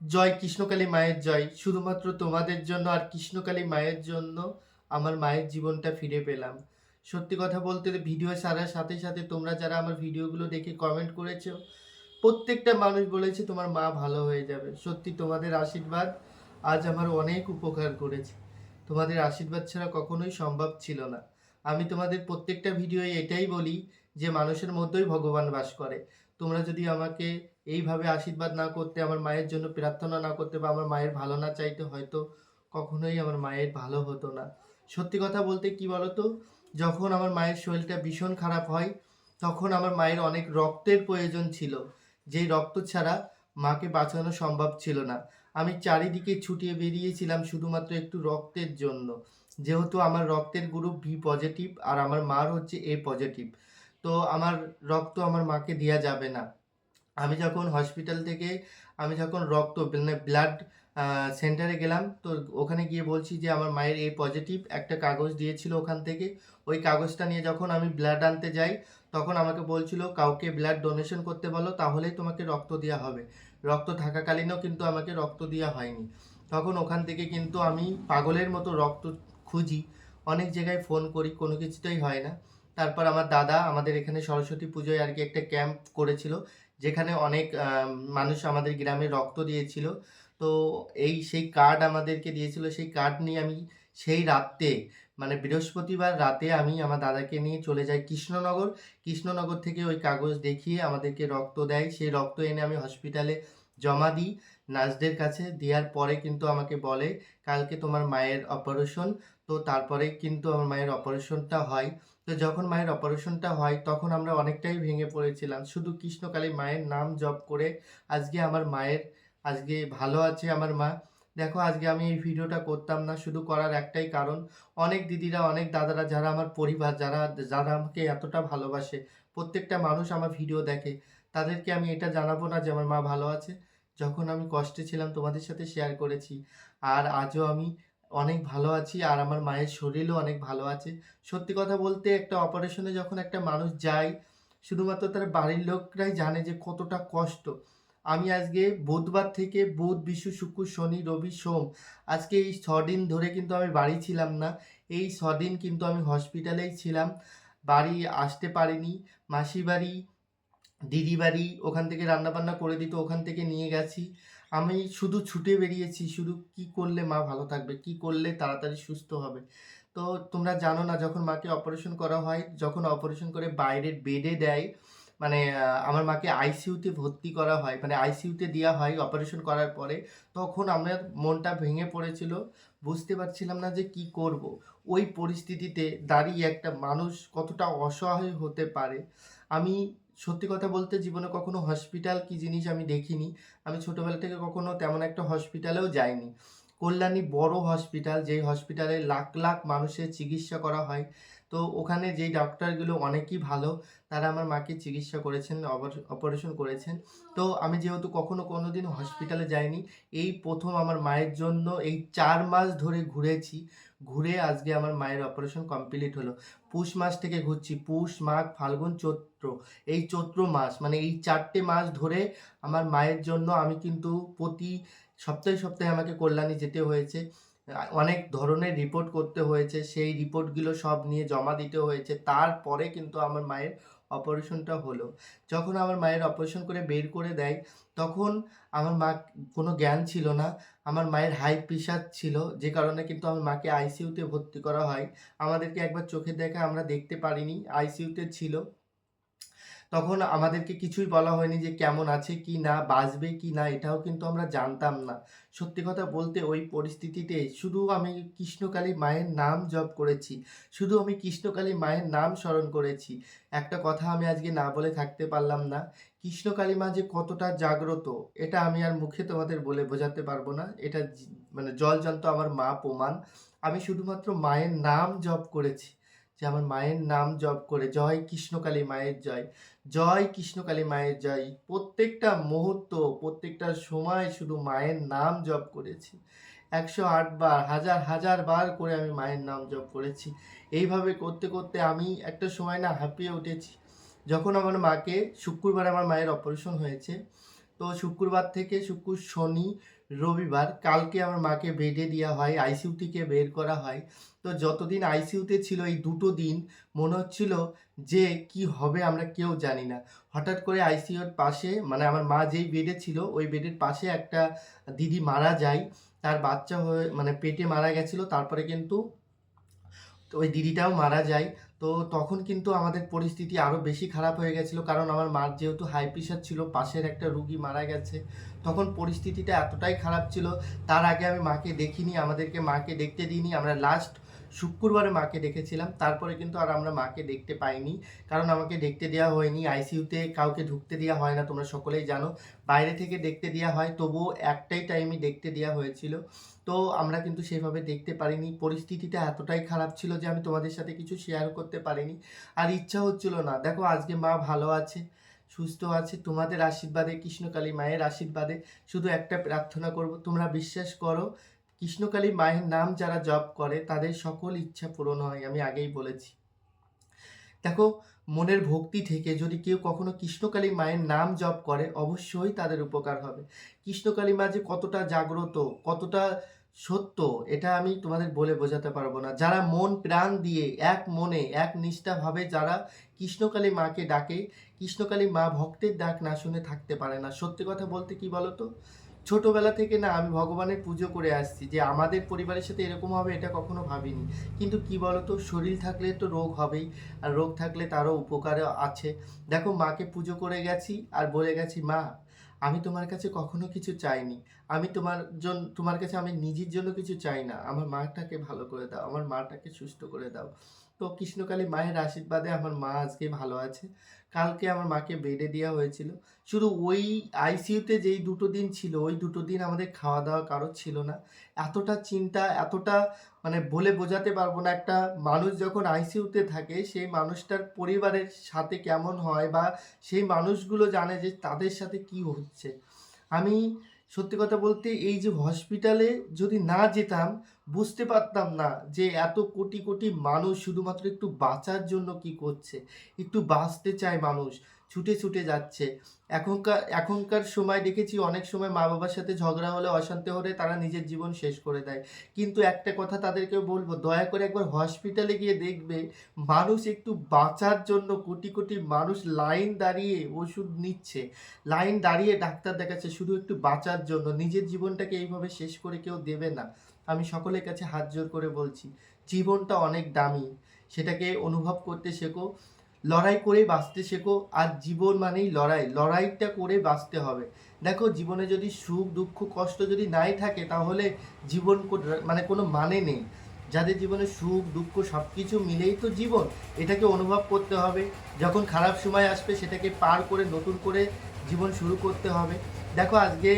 জয় কৃষ্ণকালী মায়ের জয়। শুধুমাত্র তোমাদের জন্য আর কৃষ্ণকালী মায়ের জন্য আমার মায়ের জীবনটা ফিরে পেলাম। সত্যি কথা বলতে ভিডিও সারার সাথে সাথে তোমরা যারা আমার ভিডিওগুলো দেখে কমেন্ট করেছ, প্রত্যেকটা মানুষ বলেছে তোমার মা ভালো হয়ে যাবে। সত্যি তোমাদের আশীর্বাদ আজ আমার অনেক উপকার করেছে। তোমাদের আশীর্বাদ ছাড়া কখনোই সম্ভব ছিল না। আমি তোমাদের প্রত্যেকটা ভিডিওয়ে এটাই বলি যে মানুষের মধ্যেই ভগবান বাস করে। তোমরা যদি আমাকে এইভাবে আশীর্বাদ না করতে, আমার মায়ের জন্য প্রার্থনা না করতে বা আমার মায়ের ভালো না চাইতে হয়তো কখনোই আমার মায়ের ভালো হতো না। সত্যি কথা বলতে কি বলতো? যখন আমার মায়ের শরীরটা ভীষণ খারাপ হয়, তখন আমার মায়ের অনেক রক্তের প্রয়োজন ছিল। যেই রক্ত ছাড়া মাকে বাঁচানো সম্ভব ছিল না। আমি চারিদিকে ছুটিয়ে বেরিয়েছিলাম শুধুমাত্র একটু রক্তের জন্য। যেহেতু আমার রক্তের গ্রুপ ভি পজিটিভ আর আমার মার হচ্ছে এ পজিটিভ, তো আমার রক্ত আমার মাকে দেওয়া যাবে না। আমি যখন হসপিটাল থেকে, আমি যখন রক্ত মানে ব্লাড সেন্টারে গেলাম, তো ওখানে গিয়ে বলছি যে আমার মায়ের এ পজিটিভ একটা কাগজ দিয়েছিল ওখান থেকে। ওই কাগজটা নিয়ে যখন আমি ব্লাড আনতে যাই, তখন আমাকে বলছিল, কাউকে ব্লাড ডোনেশন করতে বলো, তাহলেই তোমাকে রক্ত দেওয়া হবে। রক্ত থাকাকালীনও কিন্তু আমাকে রক্ত দেওয়া হয়নি। তখন ওখান থেকে কিন্তু আমি পাগলের মতো রক্ত খুঁজি। অনেক জায়গায় ফোন করি, কোনো কিছুতেই হয় না। তারপর আমার দাদা আমাদের এখানে সরস্বতী পুজোয় আর কি একটা ক্যাম্প করেছিল। যেখানে অনেক মানুষ আমাদের গ্রামে রক্ত দিয়েছিল। তো এই সেই কার্ড আমাদেরকে দিয়েছিল। সেই কার্ড নিয়ে আমি সেই রাতে মানে বৃহস্পতিবার রাতে আমি আমার দাদাকে নিয়ে চলে যাই কৃষ্ণনগর। কৃষ্ণনগর থেকে ওই কাগজ দেখিয়ে আমাদেরকে রক্ত দেয়। সেই রক্ত এনে আমি হসপিটালে জমা দিই নার্সদের কাছে। দেওয়ার পরে কিন্তু আমাকে বলে, কালকে তোমার মায়ের অপারেশন তো তারপরে কিন্তু আমার মায়ের অপারেশনটা হয়। তো যখন মায়ের অপারেশনটা হয়, তখন আমরা অনেকটাই ভেঙে পড়েছিলাম। শুধু কৃষ্ণকালী মায়ের নাম জপ করে আজকে আমার মায়ের, আজকে ভালো আছে আমার মা। দেখো, আজকে আমি এই ভিডিওটা করতাম না, শুধু করার একটাই কারণ, অনেক দিদিরা, অনেক দাদারা যারা আমার পরিবার, যারা যারা আমাকে এতটা ভালোবাসে, প্রত্যেকটা মানুষ আমার ভিডিও দেখে, তাদেরকে আমি এটা জানাব না যে আমার মা ভালো আছে। যখন আমি কষ্টে ছিলাম, তোমাদের সাথে শেয়ার করেছি। আর আজও আমি অনেক ভালো আছি আর আমার মায়ের শরীরও অনেক ভালো আছে। সত্যি কথা বলতে একটা অপারেশনে যখন একটা মানুষ যায়, শুধুমাত্র তার বাড়ির লোকরাই জানে যে কতটা কষ্ট। আমি আজকে বুধবার থেকে বুধ, বিশু, শুক্র, শনি, রবি, সোম, আজকে এই ছদিন ধরে কিন্তু আমি বাড়ি ছিলাম না। এই ছদিন কিন্তু আমি হসপিটালেই ছিলাম। বাড়ি আসতে পারিনি মাসি বাড়ি দিদি বাড়ি, ওখান থেকে রান্নাবান্না করে দিত, ওখান থেকে নিয়ে গেছি। আমি শুধু ছুটে বেরিয়েছি, শুধু কি করলে মা ভালো থাকবে, কি করলে তাড়াতাড়ি সুস্থ হবে? তো তোমরা জানো না, যখন মাকে অপারেশন করা হয়, যখন অপারেশন করে বাইরের বেডে দেয় মানে আমার মাকে আইসিইউতে ভর্তি করা হয় মানে আইসিইউতে দেওয়া হয় অপারেশন করার পরে, তখন আমার মনটা ভেঙে পড়েছিল। বুঝতে পারছিলাম না যে কি করব। ওই পরিস্থিতিতে দাঁড়িয়ে একটা মানুষ কতটা অসহায় হতে পারে। আমি সত্যি কথা বলতে জীবনে কখনো হসপিটাল কি জিনিস আমি দেখিনি। আমি ছোটোবেলা থেকে কখনো তেমন একটা হসপিটালেও যাইনি। কল্যাণী বড় হসপিটাল যেই হসপিটালে লাখ লাখ মানুষের চিকিৎসা করা হয়। তো ওখানে যেই ডাক্তারগুলো অনেকই ভালো, তারা আমার মাকে চিকিৎসা করেছেন অপারেশন করেছেন। তো আমি যেহেতু কখনো কোনো দিন হসপিটালে যাইনি, এই প্রথম আমার মায়ের জন্য এই চার মাস ধরে ঘুরেছি। ঘুরে আজকে আমার মায়ের অপারেশন কমপ্লিট হলো। পুষ মাস থেকে ঘুরছি। পুষ, মাঘ, ফাল্গুন, চৈত্র। এই চৈত্র মাস মানে এই চারটে মাস ধরে আমার মায়ের জন্য আমি কিন্তু প্রতি সপ্তাহে সপ্তাহে আমাকে কল্যাণী যেতে হয়েছে। অনেক ধরনের রিপোর্ট করতে হয়েছে। সেই রিপোর্টগুলো সব নিয়ে জমা দিতে হয়েছে। তারপরে কিন্তু আমার মায়ের অপারেশনটা হলো। যখন আমার মায়ের অপারেশন করে বের করে দেয়, তখন আমার মা কোনো জ্ঞান ছিল না। আমার মায়ের হাই প্রেশার ছিল, যে কারণে কিন্তু আমার মাকে আইসিইউতে ভর্তি করা হয়। আমাদেরকে একবার চোখে দেখা আমরা দেখতে পারিনি আইসিইউতে ছিল। তখন আমাদেরকে কিছুই বলা হয়নি যে কেমন আছে, কি না, বাঁচবে কি না, এটাও কিন্তু আমরা জানতাম না। সত্যি কথা বলতে ওই পরিস্থিতিতে শুধু আমি কৃষ্ণকালী মায়ের নাম জপ করেছি, শুধু আমি কৃষ্ণকালী মায়ের নাম স্মরণ করেছি। একটা কথা আমি আজকে না বলে থাকতে পারলাম না, কৃষ্ণকালী মা যে কতটা জাগ্রত, এটা আমি আর মুখে তোমাদের বলে বোঝাতে পারব না। এটা মানে জল জন্ত আমার মা প্রমাণ। আমি শুধুমাত্র মায়ের নাম জপ করেছি। যে আমার মায়ের নাম জপ করে, জয় কৃষ্ণকালী মায়ের জয় জয় কৃষ্ণকালী মায়ের জয়। প্রত্যেকটা মুহূর্ত, প্রত্যেকটা সময় শুধু মায়ের নাম জপ করেছি। একশো আট বার, হাজার হাজার বার করে আমি মায়ের নাম জপ করেছি। এইভাবে করতে করতে আমি একটা সময় না হাঁপিয়ে উঠেছি। যখন আমার মাকে, শুক্রবার আমার মায়ের অপারেশন হয়েছে, তো শুক্রবার থেকে শুক্র শনি রবিবার, কালকে আমার মাকে বেডে দেওয়া হয় আইসিইউ থেকে বের করা হয়। তো যতদিন আইসিইউতে ছিল এই দুটো দিন, মনে হচ্ছিল যে কি হবে আমরা কেউ জানি না। হঠাৎ করে আইসিইউর পাশে মানে আমার মা যেই বেডে ছিল, ওই বেডের পাশে একটা দিদি মারা যায়। তার বাচ্চা হয়ে মানে পেটে মারা গেছিল, তারপরে কিন্তু ওই দিদিটাও মারা যায়। তো তখন কিন্তু আমাদের পরিস্থিতি আরও বেশি খারাপ হয়ে গেছিল, কারণ আমার মার যেহেতু হাই প্রেশার ছিল, পাশের একটা রুগী মারা গেছে, তখন পরিস্থিতিটা এতটাই খারাপ ছিল, তার আগে আমি মাকে দেখিনি, আমাদেরকে মাকে দেখতে দিইনি, আমরা লাস্ট শুক্রবারে মাকে দেখেছিলাম। তারপরে কিন্তু আর আমরা মাকে দেখতে পাইনি। কারণ আমাকে দেখতে দেওয়া হয়নি। আইসিইউতে কাউকে ঢুকতে দেওয়া হয় না, তোমরা সকলেই জানো। বাইরে থেকে দেখতে দেওয়া হয়, তবুও একটাই টাইমে দেখতে দেওয়া হয়েছিল। তো আমরা কিন্তু সেভাবে দেখতে পারিনি। পরিস্থিতিটা এতটাই খারাপ ছিল যে আমি তোমাদের সাথে কিছু শেয়ার করতে পারিনি। আর ইচ্ছা হচ্ছিল না। দেখো, আজকে মা ভালো আছে, সুস্থ আছে। তোমাদের আশীর্বাদে, কৃষ্ণকালী মায়ের আশীর্বাদে শুধু একটা প্রার্থনা করব। তোমরা বিশ্বাস করো কৃষ্ণকালী মায়ের নাম যারা জপ করে, তাদের সকল ইচ্ছা পূরণ হয়, আমি আগেই বলেছি। দেখো, মনের ভক্তি থেকে যদি কেউ কখনো কৃষ্ণকালী মায়ের নাম জপ করে, অবশ্যই তাদের উপকার হবে। কৃষ্ণকালী মা যে কতটা জাগ্রত, কতটা সত্য, এটা আমি তোমাদের বলে বোঝাতে পারব না। যারা মন প্রাণ দিয়ে, এক মনে, এক নিষ্ঠাভাবে যারা কৃষ্ণকালী মাকে ডাকে, কৃষ্ণকালী মা ভক্তের ডাক না শুনে থাকতে পারে না। সত্যি কথা বলতে কি বলতো? ছোটবেলা থেকে না আমি ভগবানের পুজো করে আসছি যে আমাদের পরিবারের সাথে এরকম হবে এটা কখনো ভাবিনি। কিন্তু কি বলতো, শরীর থাকলে তো রোগ হবেই, আর রোগ থাকলে তারও উপকারও আছে। দেখো, মাকে পুজো করে গেছি আর বলে গেছি, মা আমি তোমার কাছে কখনো কিছু চাইনি। আমি তোমার জন্য তোমার কাছে আমি নিজের জন্য কিছু চাই না। আমার মাটাকে ভালো করে দাও, আমার মাটাকে সুস্থ করে দাও। তো কৃষ্ণকালী মায়ের আশীর্বাদে আমার মা আজকে ভালো আছে। কালকে আমার মাকে বেডে দেওয়া হয়েছিল। শুধু ওই আইসিইউতে যেই দুটো দিন ছিল, ওই দুটো দিন আমাদের খাওয়া দাওয়া কারোর ছিল না। এতটা চিন্তা, এতটা মানে বলে বোঝাতে পারব না। একটা মানুষ যখন আইসিইউতে থাকে, সেই মানুষটার পরিবারের সাথে কেমন হয় বা সেই মানুষগুলো জানে যে তাদের সাথে কি হচ্ছে। আমি সত্যি কথা বলতে এই যে হসপিটালে যদি না যেতাম, বুঝতে পারতাম না যে এত কোটি কোটি মানুষ শুধুমাত্র একটু বাঁচার জন্য কি করছে। একটু বাঁচতে চায় মানুষ। ছুটে ছুটে যাচ্ছে। এখনকার এখনকার সময় দেখেছি অনেক সময় মা বাবার সাথে ঝগড়া হলে, অশান্তি হলে তারা নিজের জীবন শেষ করে দেয়। কিন্তু একটা কথা তাদেরকে বলব, দয়া করে একবার হসপিটালে গিয়ে দেখবে, মানুষ একটু বাঁচার জন্য কোটি কোটি মানুষ লাইন দাঁড়িয়ে ওষুধ নিচ্ছে। লাইন দাঁড়িয়ে ডাক্তার দেখাচ্ছে, শুধু একটু বাঁচার জন্য। নিজের জীবনটাকে এইভাবে শেষ করে কেউ দেবে না। আমি সকলের কাছে হাত জোর করে বলছি, জীবনটা অনেক দামি। সেটাকে অনুভব করতে শেখো। লড়াই করে বাঁচতে শেখো, আর জীবন মানেই লড়াই। লড়াইটা করে বাঁচতে হবে। দেখো, জীবনে যদি সুখ, দুঃখ, কষ্ট যদি নাই থাকে, তাহলে জীবন মানে কোনো মানে নেই। যাদের জীবনে সুখ, দুঃখ সব কিছু মিলেই তো জীবন, এটাকে অনুভব করতে হবে। যখন খারাপ সময় আসবে, সেটাকে পার করে, নতুন করে জীবন শুরু করতে হবে। দেখো আজকে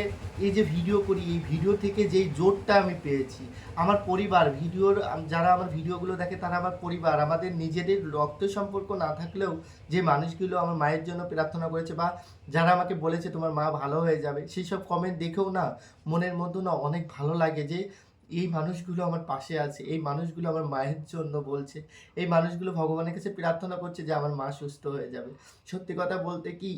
এই যে ভিডিও করি, এই ভিডিও থেকে যেই জোরটা আমি পেয়েছি, আমার পরিবার ভিডিওর যারা আমার ভিডিওগুলো দেখে তারা আমার পরিবার, আমাদের নিজেদের রক্ত সম্পর্ক না থাকলেও যে মানুষগুলো আমার মায়ের জন্য প্রার্থনা করেছে বা যারা আমাকে বলেছে তোমার মা ভালো হয়ে যাবে, সেই সব কমেন্ট দেখেও না মনের মধ্যে না অনেক ভালো লাগে যে এই মানুষগুলো আমার পাশে আছে, এই মানুষগুলো আমার মায়ের জন্য বলছে, এই মানুষগুলো ভগবানের কাছে প্রার্থনা করছে যে আমার মা সুস্থ হয়ে যাবে। সত্যি কথা বলতে কি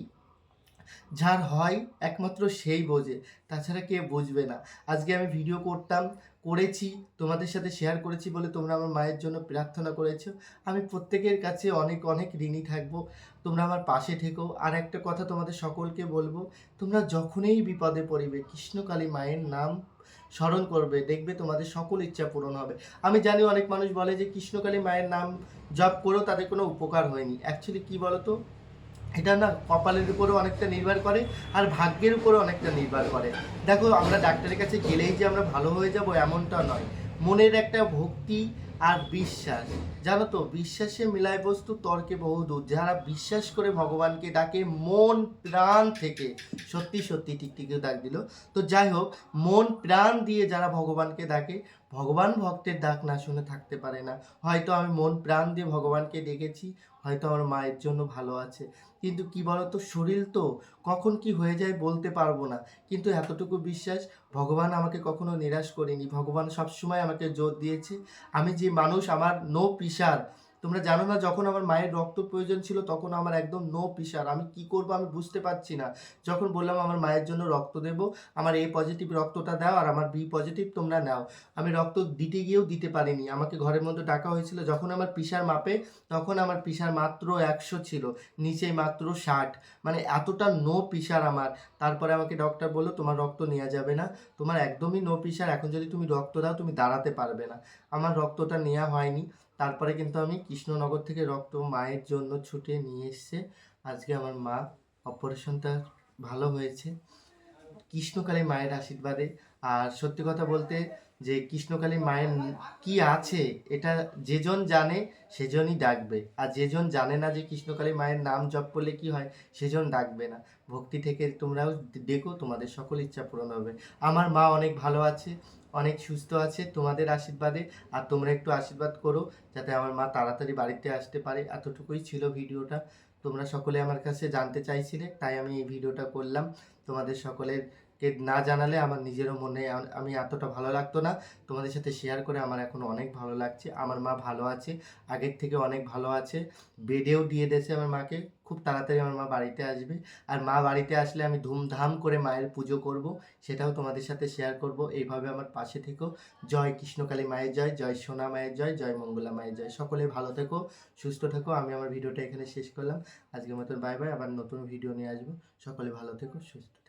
যার হয় একমাত্র সেই বোঝে, তাছাড়া কে বুঝবে না। আজকে আমি ভিডিও করতাম, করেছি, তোমাদের সাথে শেয়ার করেছি বলে তোমরা আমার মায়ের জন্য প্রার্থনা করেছ। আমি প্রত্যেকের কাছে অনেক অনেক ঋণী থাকব। তোমরা আমার পাশে থেকো। আর একটা কথা তোমাদের সকলকে বলব, তোমরা যখনই বিপদে পড়িবে, কৃষ্ণকালী মায়ের নাম স্মরণ করবে, দেখবে তোমাদের সকল ইচ্ছা পূরণ হবে। আমি জানি অনেক মানুষ বলে যে, কৃষ্ণকালী মায়ের নাম জপ করেও তাদের কোনো উপকার হয়নি। অ্যাকচুয়ালি কী বলো তো এটা না কপালের উপরেও অনেকটা নির্ভর করে আর ভাগ্যের উপরেও অনেকটা নির্ভর করে দেখো আমরা ডাক্তারের কাছে গেলেই যে আমরা ভালো হয়ে যাব এমনটা নয় মনের একটা ভক্তি আর বিশ্বাস জানো তো বিশ্বাসে মিলায় বস্তু তর্কে বহু দূর যারা বিশ্বাস করে ভগবানকে ডাকে মন প্রাণ থেকে সত্যি সত্যি ঠিক টিকটিকে ডাক দিল তো যাই হোক মন প্রাণ দিয়ে যারা ভগবানকে ডাকে ভগবান ভক্তের ডাক না শুনে থাকতে পারে না। হয়তো আমি মন প্রাণ দিয়ে ভগবানকে দেখেছি, হয়তো আমার মায়ের জন্য ভালো আছে। কিন্তু কি বলতো, শরীর তো কখন কি হয়ে যায় বলতে পারব না। কিন্তু এতটুকু বিশ্বাস, ভগবান আমাকে কখনো নিরাশ করেনি। ভগবান সবসময় আমাকে জোর দিয়েছে। আমি যে মানুষ, আমার নো প্রেশার তোমরা জানো না, যখন আমার মায়ের রক্ত প্রয়োজন ছিল, তখন আমার একদম নো প্রেশার আমি কি করব আমি বুঝতে পারছি না। যখন বললাম, আমার মায়ের জন্য রক্ত দেব, আমার এ পজিটিভ রক্তটা দাও আর আমার বি পজিটিভ তোমরা নাও। আমি রক্ত দিতে গিয়েও দিতে পারিনি। আমাকে ঘরের মধ্যে ডাকা হয়েছিল, যখন আমার প্রেশার মাপে, তখন আমার প্রেশার মাত্র একশো ছিল, নিচে মাত্র ষাট। মানে এতটা নো প্রেশার আমার। তারপরে আমাকে ডক্টর বলল, তোমার রক্ত নেওয়া যাবে না। তোমার একদমই নো প্রেশার এখন যদি তুমি রক্ত দাও, তুমি দাঁড়াতে পারবে না। আমার রক্তটা নেওয়া হয়নি। তারপরে কিন্তু আমি কৃষ্ণনগর থেকে রক্ত মায়ের জন্য ছুটে নিয়ে এসছে। আজকে আমার মা অপারেশনটা ভালো হয়েছে। কৃষ্ণকালী মায়ের আশীর্বাদে। আর সত্যি কথা বলতে যে কৃষ্ণকালী মায়ের কি আছে, এটা যেজন জানে সেজনই ডাকবে। আর যেজন জানে না যে কৃষ্ণকালী মায়ের নাম জপ করলে কি হয় সেজন ডাকবে না। ভক্তি থেকে তোমরাও ডেকো তোমাদের সকল ইচ্ছা পূরণ হবে। আমার মা অনেক ভালো আছে। অনেক সুস্থ আছে, তোমাদের আশীর্বাদে, আর তোমরা একটু আশীর্বাদ করো, যাতে আমার মা তাড়াতাড়ি বাড়িতে আসতে পারে। এতটুকুই ছিল ভিডিওটা। তোমরা সকলে আমার কাছে জানতে চাইছিলে, তাই আমি এই ভিডিওটা করলাম। তোমাদের সকলের কে না জানালে আমার নিজেরও মনে আমি এতটা ভালো লাগতো না। তোমাদের সাথে শেয়ার করে আমার এখন অনেক ভালো লাগছে। আমার মা ভালো আছে, আগের থেকে অনেক ভালো আছে। বেডেও দিয়ে দিয়েছে আমার মাকে। খুব তাড়াতাড়ি আমার মা বাড়িতে আসবে। আর মা বাড়িতে আসলে আমি ধুমধাম করে মায়ের পুজো করব, সেটাও তোমাদের সাথে শেয়ার করব। এইভাবে আমার পাশে থেকো। জয় কৃষ্ণকালী মায়ের জয় জয় সোনা মায়ের জয় জয় মঙ্গলা মায়ের জয়। সকলে ভালো থেকো, সুস্থ থেকো। আমি আমার ভিডিওটা এখানে শেষ করলাম। আজকের মতন বাই বাই আবার নতুন ভিডিও নিয়ে আসব। সকলে ভালো থেকো, সুস্থ